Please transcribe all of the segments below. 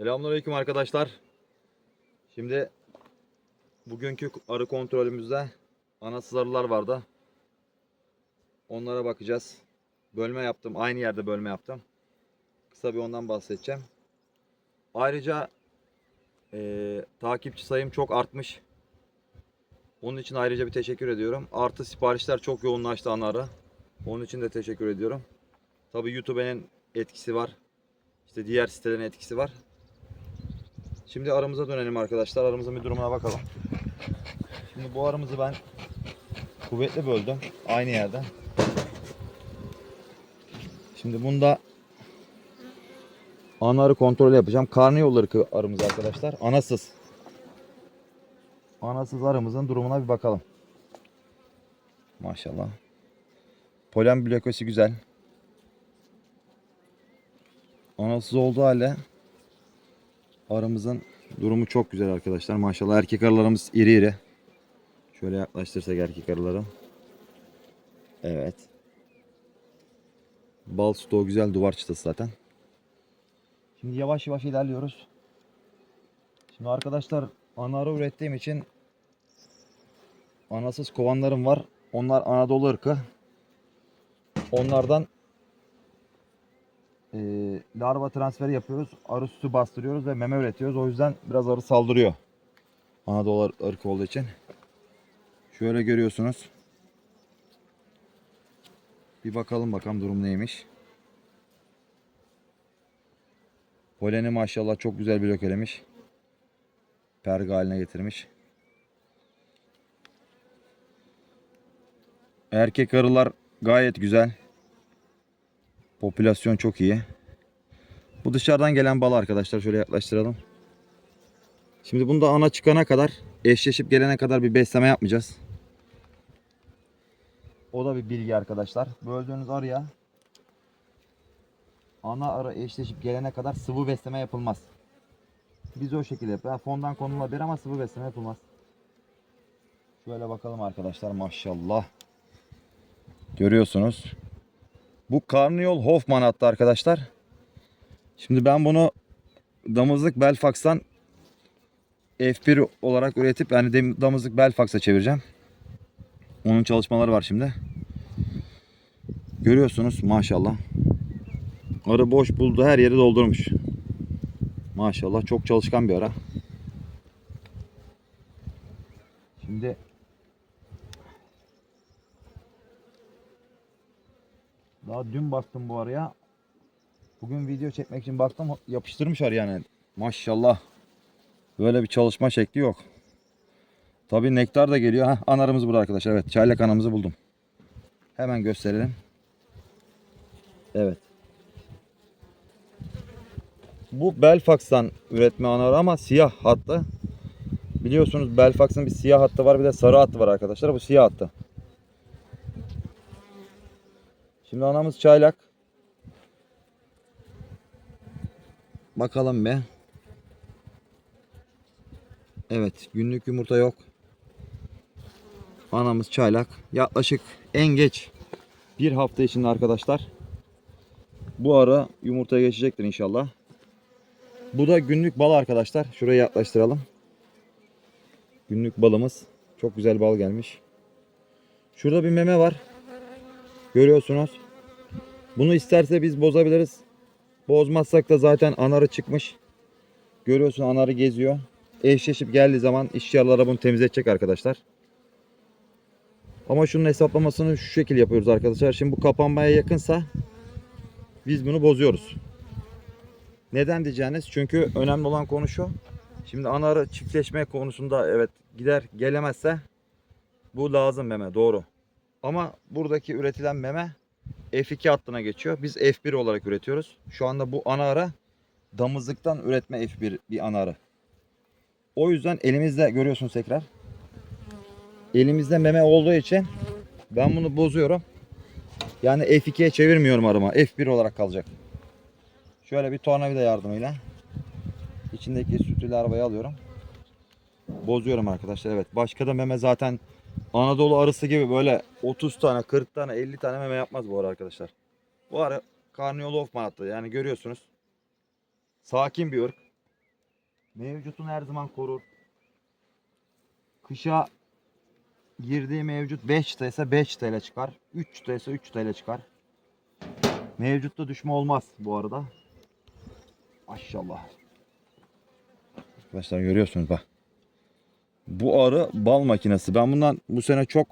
Selamünaleyküm arkadaşlar. Şimdi bugünkü arı kontrolümüzde anasız arılar vardı. Onlara bakacağız. Bölme yaptım. Aynı yerde bölme yaptım. Kısa bir ondan bahsedeceğim. Ayrıca eee, takipçi sayım çok artmış. Onun için ayrıca bir teşekkür ediyorum. Artı siparişler çok yoğunlaştı ana arı. Onun için de teşekkür ediyorum. Tabii YouTube'nin etkisi var. İşte diğer sitelerin etkisi var. Şimdi aramıza dönelim arkadaşlar. Aramızın bir durumuna bakalım. Şimdi bu aramızı ben kuvvetli böldüm. Aynı yerden. Şimdi bunda ana arı kontrolü yapacağım. Karnıyol ırkı arımız arkadaşlar. Anasız. Anasız arımızın durumuna bir bakalım. Maşallah. Polen blokası güzel. Anasız olduğu halde Arımızın durumu çok güzel arkadaşlar. Maşallah erkek arılarımız iri iri. Şöyle yaklaştırsak erkek arıları. Evet. Bal stoğu güzel duvar çıtası zaten. Şimdi yavaş yavaş ilerliyoruz. Şimdi arkadaşlar ana arı ürettiğim için anasız kovanlarım var. Onlar Anadolu ırkı. Onlardan e, larva transferi yapıyoruz. Arı sütü bastırıyoruz ve meme üretiyoruz. O yüzden biraz arı saldırıyor. Anadolu ırkı olduğu için. Şöyle görüyorsunuz. Bir bakalım bakalım durum neymiş. Poleni maşallah çok güzel blokelemiş. Perga haline getirmiş. Erkek arılar gayet güzel. Popülasyon çok iyi. Bu dışarıdan gelen bal arkadaşlar. Şöyle yaklaştıralım. Şimdi bunda ana çıkana kadar eşleşip gelene kadar bir besleme yapmayacağız. O da bir bilgi arkadaşlar. Böldüğünüz arıya ana arı eşleşip gelene kadar sıvı besleme yapılmaz. Biz o şekilde yapıyoruz. Fondan konulabilir ama sıvı besleme yapılmaz. Şöyle bakalım arkadaşlar maşallah. Görüyorsunuz. Bu Karnıyol Hoffman attı arkadaşlar. Şimdi ben bunu damızlık Belfax'tan F1 olarak üretip yani damızlık Belfax'a çevireceğim. Onun çalışmaları var şimdi. Görüyorsunuz maşallah. Arı boş buldu her yeri doldurmuş. Maşallah çok çalışkan bir ara. Şimdi Daha dün baktım bu araya. Bugün video çekmek için baktım yapıştırmış arı yani. Maşallah. Böyle bir çalışma şekli yok. Tabii nektar da geliyor. Heh, anarımız burada arkadaşlar. Evet çaylak anamızı buldum. Hemen gösterelim. Evet. Bu Belfax'tan üretme anarı ama siyah hattı. Biliyorsunuz Belfax'ın bir siyah hattı var bir de sarı hattı var arkadaşlar. Bu siyah hattı. Şimdi anamız çaylak. Bakalım be. Evet günlük yumurta yok. Anamız çaylak. Yaklaşık en geç bir hafta içinde arkadaşlar. Bu ara yumurtaya geçecektir inşallah. Bu da günlük bal arkadaşlar. Şuraya yaklaştıralım. Günlük balımız. Çok güzel bal gelmiş. Şurada bir meme var. Görüyorsunuz. Bunu isterse biz bozabiliriz. Bozmazsak da zaten anarı çıkmış. Görüyorsun anarı geziyor. Eşleşip geldiği zaman arılara bunu temizletecek arkadaşlar. Ama şunun hesaplamasını şu şekil yapıyoruz arkadaşlar. Şimdi bu kapanmaya yakınsa biz bunu bozuyoruz. Neden diyeceğiniz? Çünkü önemli olan konu şu. Şimdi anarı çiftleşme konusunda evet gider gelemezse bu lazım meme doğru. Ama buradaki üretilen meme F2 hattına geçiyor. Biz F1 olarak üretiyoruz. Şu anda bu ana ara damızlıktan üretme F1 bir ana arı. O yüzden elimizde görüyorsunuz tekrar. Elimizde meme olduğu için ben bunu bozuyorum. Yani F2'ye çevirmiyorum arıma. F1 olarak kalacak. Şöyle bir tornavida yardımıyla içindeki sütü larvayı alıyorum. Bozuyorum arkadaşlar. Evet. Başka da meme zaten Anadolu arısı gibi böyle 30 tane, 40 tane, 50 tane meme yapmaz bu arı arkadaşlar. Bu arı Karniyol Hoffman attı. Yani görüyorsunuz. Sakin bir ırk. Mevcutun her zaman korur. Kışa girdiği mevcut 5 çıta ise 5 TL çıkar. 3 çıta ise 3 TL çıkar. Mevcutta düşme olmaz bu arada. Maşallah. Arkadaşlar görüyorsunuz bak. Bu arı bal makinesi. Ben bundan bu sene çok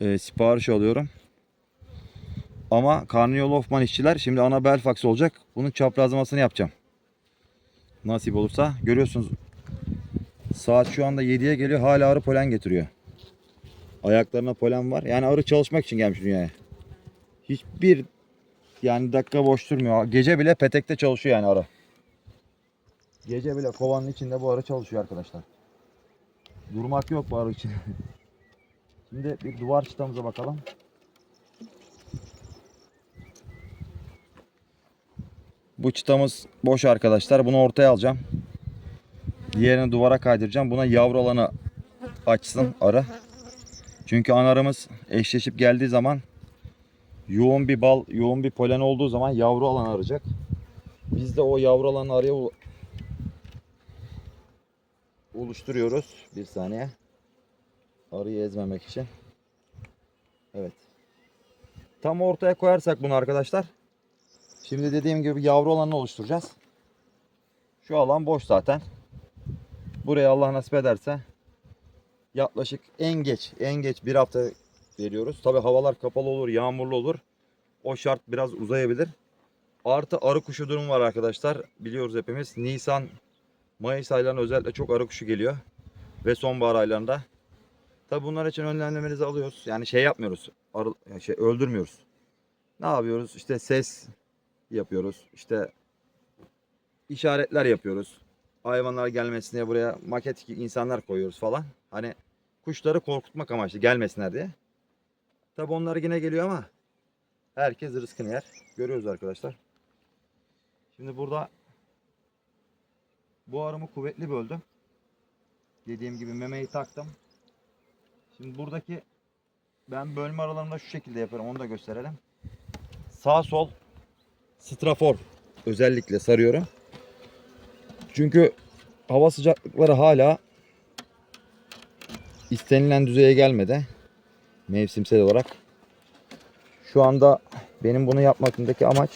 e, sipariş alıyorum. Ama Carnival Hoffman işçiler şimdi ana Belfax olacak. Bunun çaprazlamasını yapacağım. Nasip olursa. Görüyorsunuz saat şu anda 7'ye geliyor. Hala arı polen getiriyor. Ayaklarına polen var. Yani arı çalışmak için gelmiş dünyaya. Hiçbir yani dakika boş durmuyor. Gece bile petekte çalışıyor yani arı. Gece bile kovanın içinde bu arı çalışıyor arkadaşlar. Durmak yok bu için. Şimdi bir duvar çıtamıza bakalım. Bu çıtamız boş arkadaşlar. Bunu ortaya alacağım. Diğerini duvara kaydıracağım. Buna yavru alanı açsın arı. Çünkü anarımız eşleşip geldiği zaman yoğun bir bal, yoğun bir polen olduğu zaman yavru alan arayacak. Biz de o yavru alanı araya oluşturuyoruz. Bir saniye. Arıyı ezmemek için. Evet. Tam ortaya koyarsak bunu arkadaşlar. Şimdi dediğim gibi yavru alanını oluşturacağız. Şu alan boş zaten. Buraya Allah nasip ederse yaklaşık en geç en geç bir hafta veriyoruz. Tabi havalar kapalı olur, yağmurlu olur. O şart biraz uzayabilir. Artı arı kuşu durum var arkadaşlar. Biliyoruz hepimiz. Nisan, Mayıs aylarında özellikle çok arı kuşu geliyor. Ve sonbahar aylarında. Tabi bunlar için önlemlerimizi alıyoruz. Yani şey yapmıyoruz. Arı, yani şey öldürmüyoruz. Ne yapıyoruz? İşte ses yapıyoruz. İşte işaretler yapıyoruz. Hayvanlar gelmesin diye buraya maket insanlar koyuyoruz falan. Hani kuşları korkutmak amaçlı gelmesinler diye. Tabi onlar yine geliyor ama herkes rızkını yer. Görüyoruz arkadaşlar. Şimdi burada bu arımı kuvvetli böldüm. Dediğim gibi memeyi taktım. Şimdi buradaki ben bölme aralarında şu şekilde yaparım. Onu da gösterelim. Sağ sol strafor özellikle sarıyorum. Çünkü hava sıcaklıkları hala istenilen düzeye gelmedi. Mevsimsel olarak. Şu anda benim bunu yapmakındaki amaç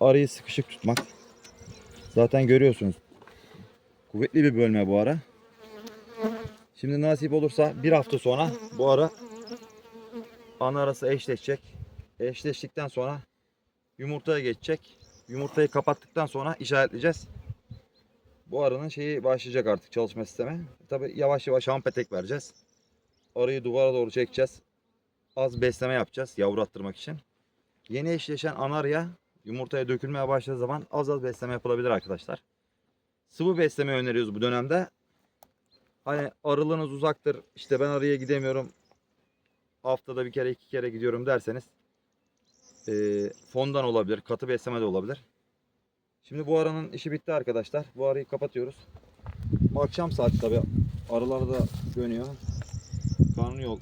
arıyı sıkışık tutmak. Zaten görüyorsunuz. Kuvvetli bir bölme bu ara. Şimdi nasip olursa bir hafta sonra bu ara ana arası eşleşecek. Eşleştikten sonra yumurtaya geçecek. Yumurtayı kapattıktan sonra işaretleyeceğiz. Bu arının şeyi başlayacak artık çalışma sistemi. Tabi yavaş yavaş ham petek vereceğiz. Arıyı duvara doğru çekeceğiz. Az besleme yapacağız yavru attırmak için. Yeni eşleşen anarya yumurtaya dökülmeye başladığı zaman az az besleme yapılabilir arkadaşlar. Sıvı besleme öneriyoruz bu dönemde. Hani arılığınız uzaktır. İşte ben arıya gidemiyorum. Haftada bir kere iki kere gidiyorum derseniz eee, fondan olabilir. Katı besleme de olabilir. Şimdi bu arının işi bitti arkadaşlar. Bu arıyı kapatıyoruz. Akşam saati tabi arılar da dönüyor. Karnı yol.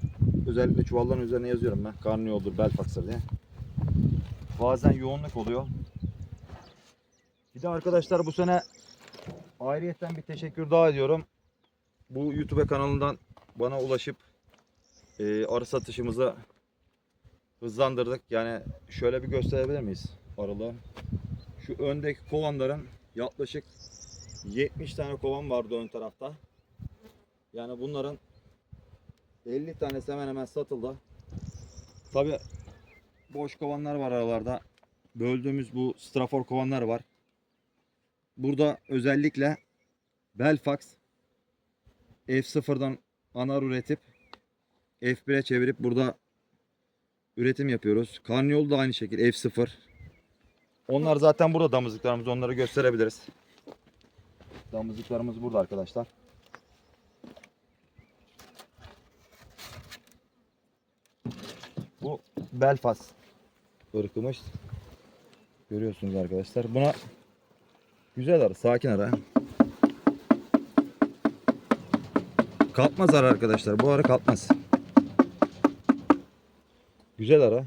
Özellikle çuvalların üzerine yazıyorum ben. Karnı yoldur, Belfax'tır diye. Bazen yoğunluk oluyor. Bir de arkadaşlar bu sene ayrıyetten bir teşekkür daha ediyorum. Bu YouTube kanalından bana ulaşıp e, arı satışımızı hızlandırdık. Yani şöyle bir gösterebilir miyiz arılı? Şu öndeki kovanların yaklaşık 70 tane kovan vardı ön tarafta. Yani bunların 50 tanesi hemen hemen satıldı. Tabi boş kovanlar var aralarda. Böldüğümüz bu strafor kovanlar var. Burada özellikle Belfax F0'dan anar üretip F1'e çevirip burada üretim yapıyoruz. Karniyol da aynı şekilde F0. Onlar zaten burada damızlıklarımız. Onları gösterebiliriz. Damızlıklarımız burada arkadaşlar. Bu Belfast ırkımış. Görüyorsunuz arkadaşlar. Buna güzel ara, sakin ara. Kalkmaz ara arkadaşlar. Bu ara kalkmaz. Güzel ara.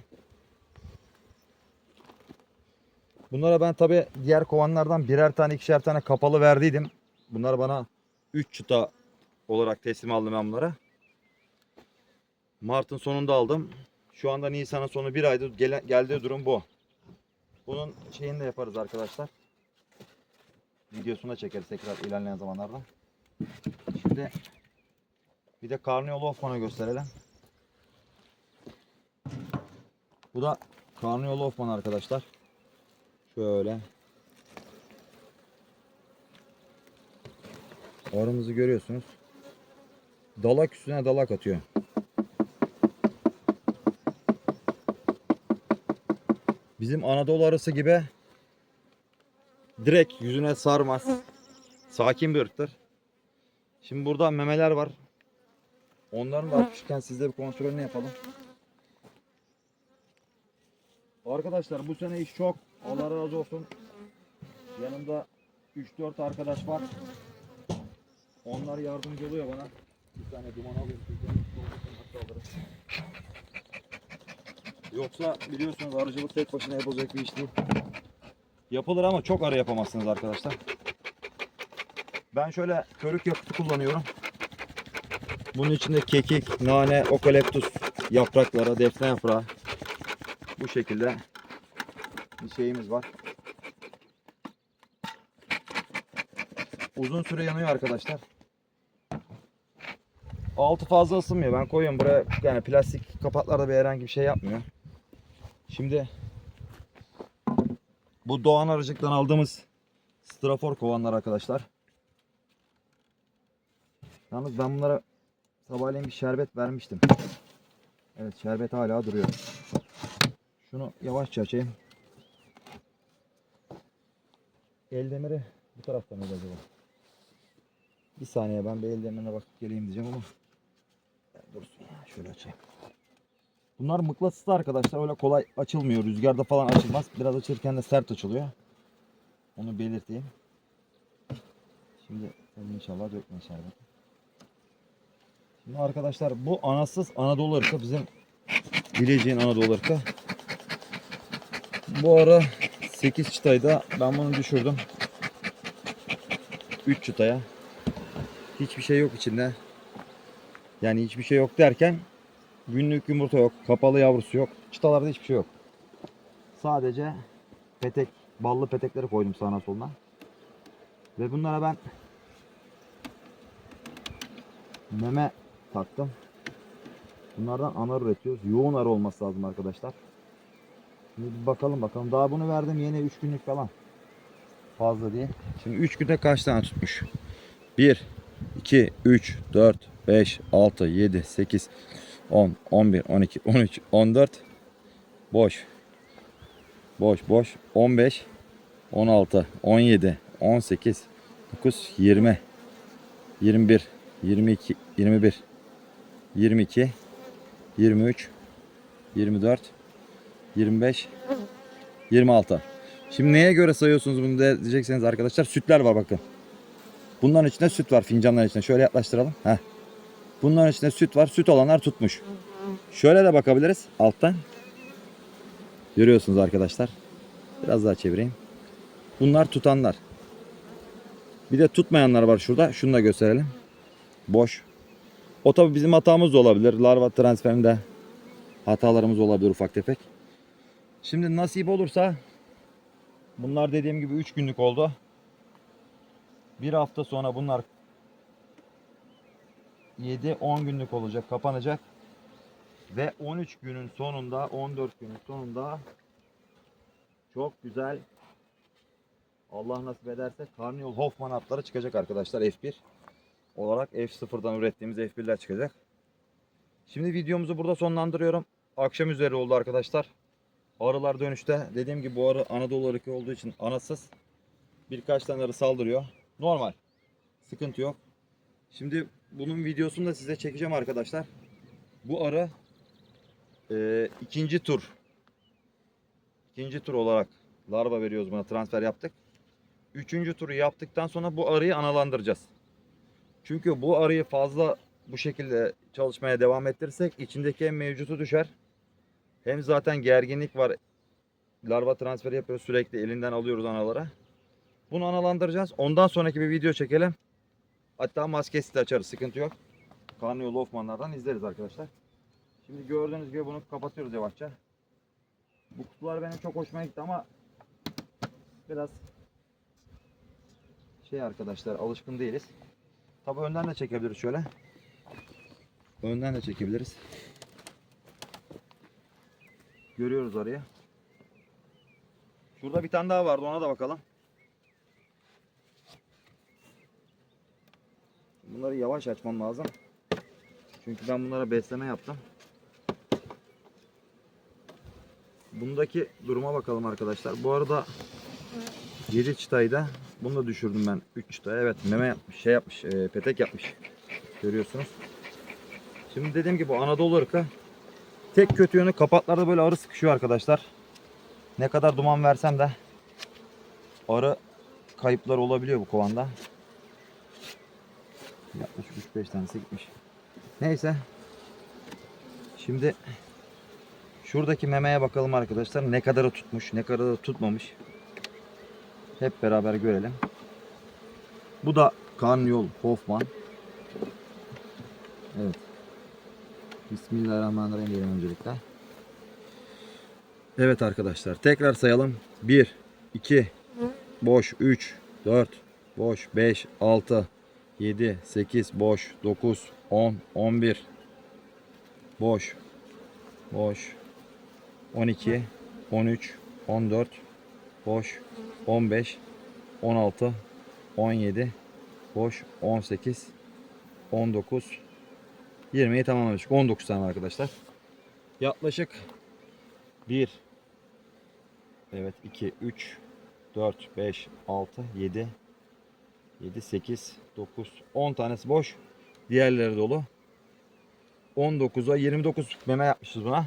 Bunlara ben tabi diğer kovanlardan birer tane ikişer tane kapalı verdiydim. Bunlar bana 3 çıta olarak teslim aldım ben bunlara. Mart'ın sonunda aldım. Şu anda Nisan'ın sonu bir aydır gele- geldiği durum bu. Bunun şeyini de yaparız arkadaşlar. Videosunu da çekeriz tekrar ilerleyen zamanlarda. Şimdi bir de Carnival Hoffman'ı gösterelim. Bu da Carnival Hoffman arkadaşlar. Şöyle. Arımızı görüyorsunuz. Dalak üstüne dalak atıyor. Bizim Anadolu arısı gibi direkt yüzüne sarmaz. Sakin bir ırktır. Şimdi burada memeler var. Onların da atmışken sizde bir kontrolünü yapalım. Arkadaşlar bu sene iş çok. Allah razı olsun. Yanımda 3-4 arkadaş var. Onlar yardımcı oluyor bana. Bir tane duman alayım. Yoksa biliyorsunuz arıcılık tek başına yapılacak bir iş değil. Yapılır ama çok arı yapamazsınız arkadaşlar. Ben şöyle körük yakıtı kullanıyorum. Bunun içinde kekik, nane, okaliptus yaprakları, defne yaprağı. Bu şekilde bir şeyimiz var. Uzun süre yanıyor arkadaşlar. Altı fazla ısınmıyor. Ben koyuyorum buraya yani plastik kapaklarda bir herhangi bir şey yapmıyor. Şimdi bu Doğan Arıcık'tan aldığımız strafor kovanlar arkadaşlar. Yalnız ben bunlara sabahleyin bir şerbet vermiştim. Evet şerbet hala duruyor. Şunu yavaşça açayım. El demiri bu tarafta mıydı acaba? Bir saniye ben bir el demirine bakıp geleyim diyeceğim ama dursun ya şöyle açayım. Bunlar mıknatıslı arkadaşlar öyle kolay açılmıyor. Rüzgarda falan açılmaz. Biraz açılırken de sert açılıyor. Onu belirteyim. Şimdi inşallah dökme şerbeti. Şimdi arkadaşlar bu anasız Anadolu ırkı bizim Bilecik'in Anadolu ırkı. Bu ara 8 çıtayda ben bunu düşürdüm. 3 çıtaya. Hiçbir şey yok içinde. Yani hiçbir şey yok derken günlük yumurta yok, kapalı yavrusu yok. Çıtalarda hiçbir şey yok. Sadece petek, ballı petekleri koydum sağına soluna. Ve bunlara ben meme taktım. Bunlardan anar üretiyoruz. Yoğun arı olması lazım arkadaşlar. Şimdi bakalım bakalım. Daha bunu verdim yine 3 günlük falan. Fazla değil. Şimdi 3 günde kaç tane tutmuş? 1, 2, 3, 4, 5, 6, 7, 8, 10, 11, 12, 13, 14. Boş. Boş boş. 15, 16, 17, 18, 19, 20, 21, 22, 21, 22, 23, 24, 25, 26. Şimdi neye göre sayıyorsunuz bunu de- diyecekseniz arkadaşlar sütler var bakın. Bunların içinde süt var fincanların içinde. Şöyle yaklaştıralım. Heh. Bunların içinde süt var. Süt olanlar tutmuş. Şöyle de bakabiliriz alttan. Görüyorsunuz arkadaşlar. Biraz daha çevireyim. Bunlar tutanlar. Bir de tutmayanlar var şurada. Şunu da gösterelim. Boş. O tabi bizim hatamız da olabilir. Larva transferinde hatalarımız olabilir ufak tefek. Şimdi nasip olursa bunlar dediğim gibi 3 günlük oldu. Bir hafta sonra bunlar 7-10 günlük olacak, kapanacak. Ve 13 günün sonunda, 14 günün sonunda çok güzel Allah nasip ederse Carnival Hoffman atları çıkacak arkadaşlar F1 olarak F0'dan ürettiğimiz F1'ler çıkacak. Şimdi videomuzu burada sonlandırıyorum. Akşam üzeri oldu arkadaşlar. Arılar dönüşte. Dediğim gibi bu arı Anadolu ırkı olduğu için anasız. Birkaç tane arı saldırıyor. Normal. Sıkıntı yok. Şimdi bunun videosunu da size çekeceğim arkadaşlar. Bu arı e, ikinci tur ikinci tur olarak larva veriyoruz buna transfer yaptık. Üçüncü turu yaptıktan sonra bu arıyı analandıracağız. Çünkü bu arıyı fazla bu şekilde çalışmaya devam ettirirsek içindeki hem mevcutu düşer. Hem zaten gerginlik var. Larva transferi yapıyoruz sürekli elinden alıyoruz analara. Bunu analandıracağız. Ondan sonraki bir video çekelim. Hatta maskesi de açarız. Sıkıntı yok. Karnıyolu Hoffman'lardan izleriz arkadaşlar. Şimdi gördüğünüz gibi bunu kapatıyoruz yavaşça. Bu kutular benim çok hoşuma gitti ama biraz şey arkadaşlar alışkın değiliz. Tabi önden de çekebiliriz şöyle. Önden de çekebiliriz. Görüyoruz orayı. Şurada bir tane daha vardı ona da bakalım. Bunları yavaş açmam lazım. Çünkü ben bunlara besleme yaptım. Bundaki duruma bakalım arkadaşlar. Bu arada 7 çıtayı da bunu da düşürdüm ben 3 çıtaya. Evet meme yapmış, şey yapmış, e, petek yapmış. Görüyorsunuz. Şimdi dediğim gibi Anadolu ırkı tek kötü yönü kapaklarda böyle arı sıkışıyor arkadaşlar. Ne kadar duman versem de arı kayıpları olabiliyor bu kovanda. Yaklaşık 3-5 tanesi gitmiş. Neyse. Şimdi şuradaki memeye bakalım arkadaşlar. Ne kadarı tutmuş, ne kadarı tutmamış. Hep beraber görelim. Bu da Karnıyol Hoffman. Evet. Bismillahirrahmanirrahim diyelim öncelikle. Evet arkadaşlar tekrar sayalım. 1, 2, boş 3, 4, boş 5, 6, 7, 8, boş. 9, 10, 11, boş, boş. 12, 13, 14, boş. 15, 16, 17, boş. 18, 19, 20'yi tamamlamıştık. 19 tane arkadaşlar. Yaklaşık 1 Evet 2 3 4 5 6 7 7 8 9 10 tanesi boş. Diğerleri dolu. 19'a 29 meme yapmışız buna.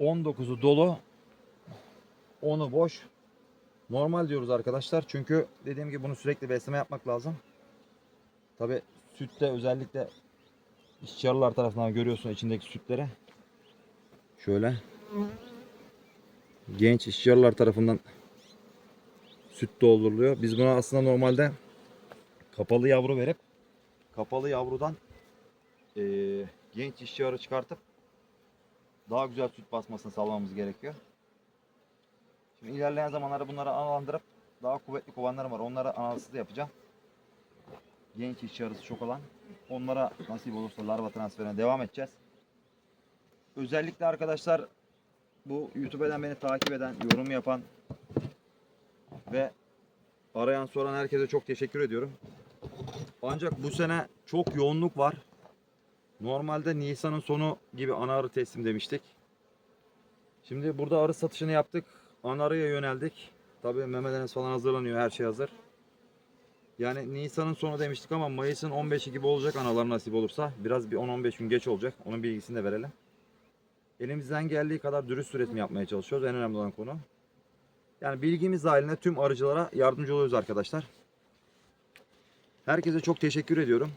19'u dolu. 10'u boş. Normal diyoruz arkadaşlar. Çünkü dediğim gibi bunu sürekli besleme yapmak lazım. Tabi sütte özellikle işçiarılar tarafından görüyorsun içindeki sütleri. Şöyle. Genç işçiarılar tarafından süt dolduruluyor. Biz buna aslında normalde kapalı yavru verip kapalı yavrudan eee, genç işçiarı çıkartıp daha güzel süt basmasını sağlamamız gerekiyor. Şimdi ilerleyen zamanlarda bunları analandırıp daha kuvvetli kovanlarım var. Onları analsız yapacağım. Genç işçi arısı çok olan. Onlara nasip olursa larva transferine devam edeceğiz. Özellikle arkadaşlar bu YouTube'dan beni takip eden, yorum yapan ve arayan soran herkese çok teşekkür ediyorum. Ancak bu sene çok yoğunluk var. Normalde Nisan'ın sonu gibi ana arı teslim demiştik. Şimdi burada arı satışını yaptık. Ana arıya yöneldik. Tabii memeleriniz falan hazırlanıyor. Her şey hazır. Yani Nisan'ın sonu demiştik ama Mayıs'ın 15'i gibi olacak analar nasip olursa. Biraz bir 10-15 gün geç olacak. Onun bilgisini de verelim. Elimizden geldiği kadar dürüst üretim yapmaya çalışıyoruz. En önemli olan konu. Yani bilgimiz dahilinde tüm arıcılara yardımcı oluyoruz arkadaşlar. Herkese çok teşekkür ediyorum.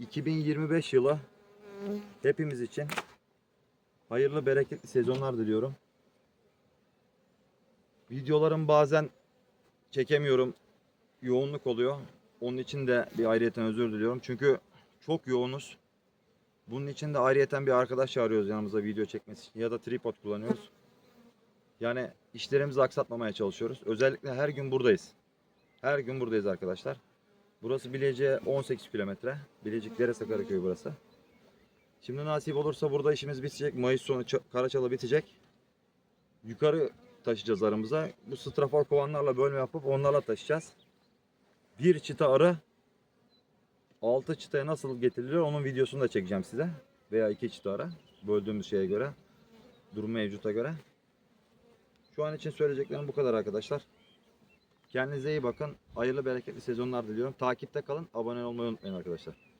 2025 yılı hepimiz için hayırlı bereketli sezonlar diliyorum. Videolarım bazen çekemiyorum. Yoğunluk oluyor. Onun için de bir ayrıyeten özür diliyorum. Çünkü çok yoğunuz. Bunun için de ayrıyeten bir arkadaş çağırıyoruz yanımıza video çekmesi için. Ya da tripod kullanıyoruz. Yani işlerimizi aksatmamaya çalışıyoruz. Özellikle her gün buradayız. Her gün buradayız arkadaşlar. Burası Bilecik'e 18 kilometre. Bilecik Derese Karaköy burası. Şimdi nasip olursa burada işimiz bitecek. Mayıs sonu Ça- Karaçalı bitecek. Yukarı taşıyacağız arımıza. Bu strafor kovanlarla bölme yapıp onlarla taşıyacağız. Bir çıta arı 6 çıtaya nasıl getirilir onun videosunu da çekeceğim size. Veya iki çıta arı. Böldüğümüz şeye göre. Durum mevcuta göre. Şu an için söyleyeceklerim bu kadar arkadaşlar. Kendinize iyi bakın. Hayırlı bereketli sezonlar diliyorum. Takipte kalın. Abone olmayı unutmayın arkadaşlar.